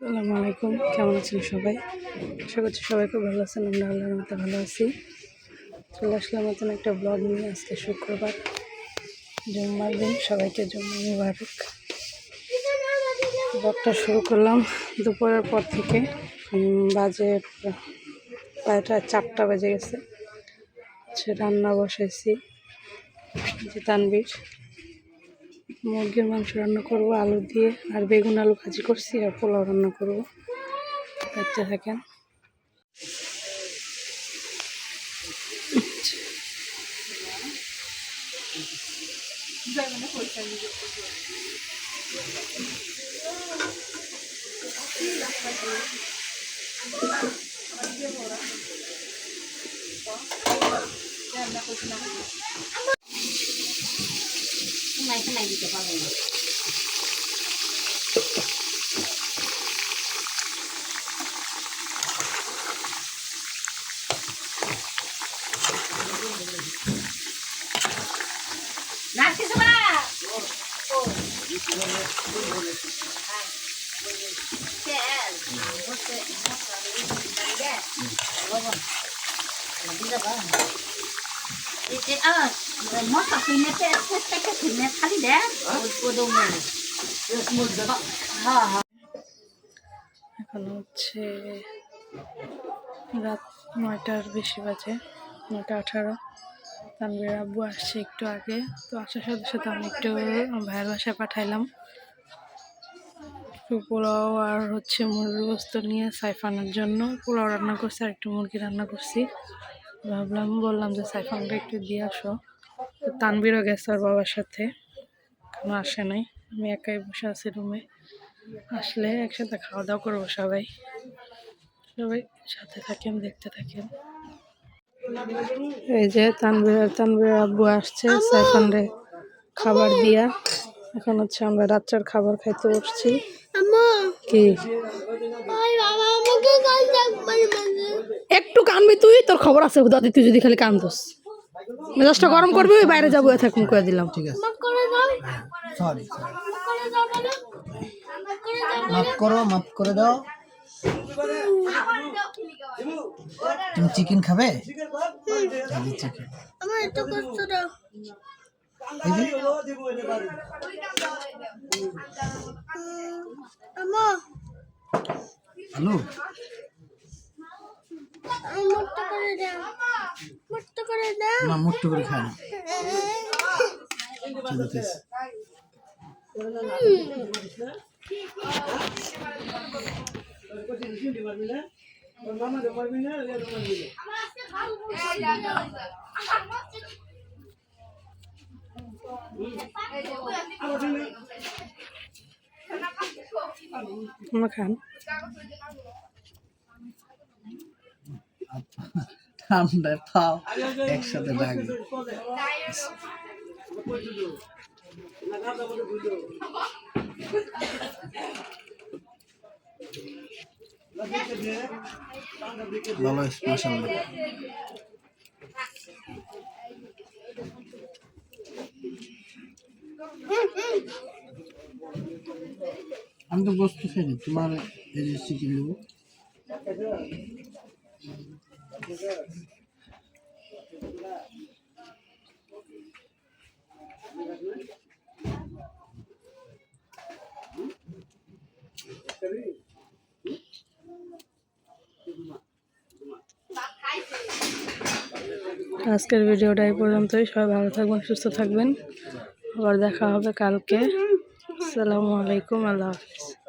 আসসালামু আলাইকুম। কেমন আছেন সবাই? আশা করছি সবাই খুব ভালো আছেন, আমরা আল্লাহর মতো ভালো আছি। চলে আসলাম নতুন একটা ব্লগ নিয়ে, আজকে শুক্রবার। জুম্মার দিন, সবাইকে জুম্মা মুবারক। ব্লগটা শুরু করলাম দুপুরের পর থেকে। বাজে প্রা- প্রায়টা চারটা বেজে গেছে। সে রান্না বসাইছি, যে তানবির মুরগির মাংস রান্না করব, আলু দিয়ে, আর বেগুন আলু ভাজি করছি, আর পোলাও রান্না করব। দেখতে থাকেন। রাখছিস বা তেল বসে মশলা দিয়ে এখন হচ্ছে রাত নয়টার বেশি বাজে, নয়টা আঠারো। তানবীর আব্বু আসছে একটু আগে, তো আসার সাথে সাথে আমি একটু ভাইয়ের বাসায় পাঠাইলাম। একটু পোলাও আর হচ্ছে মুরগির গোস্ত নিয়ে সাইফানের জন্য। পোলাও রান্না করছি আর একটু মুরগি রান্না করছি। ভাবলাম বললাম যে সাইফানটা একটু দিয়ে আসো। তো তানবীরও গেছে ওর বাবার সাথে কোনো আসে নাই। আমি একাই বসে আছি রুমে। আসলে একসাথে খাওয়া দাওয়া করব সবাই। সবাই সাথে থাকেন দেখতে থাকেন। এই যে তানবির তানবির আব্বু আসছে সাইফানরে খাবার দিয়া। এখন হচ্ছে আমরা রাত্রের খাবার খাইতে বসছি। কি? একটু কানবি তুই? তোর খবর আছে দাদি তুই যদি খালি কান্দোস। মেজাজটা গরম করবি ওই বাইরে যাব থাকুন করে দিলাম। ঠিক আছে। সরি মাফ করো মাফ করে দাও তুমি চিকেন খাবে? আলু? না মুট্টু করে খায় না। চলতেছে আমরা পাও একসাথে মাসাল্লাহ আমি তো গোস্ত খাইনি তোমার চিকেন দেবো আজকের ভিডিওটা এই পর্যন্তই। সবাই ভালো থাকবেন, সুস্থ থাকবেন। আবার দেখা হবে কালকে। আসসালামু আলাইকুম, আল্লাহ হাফিজ।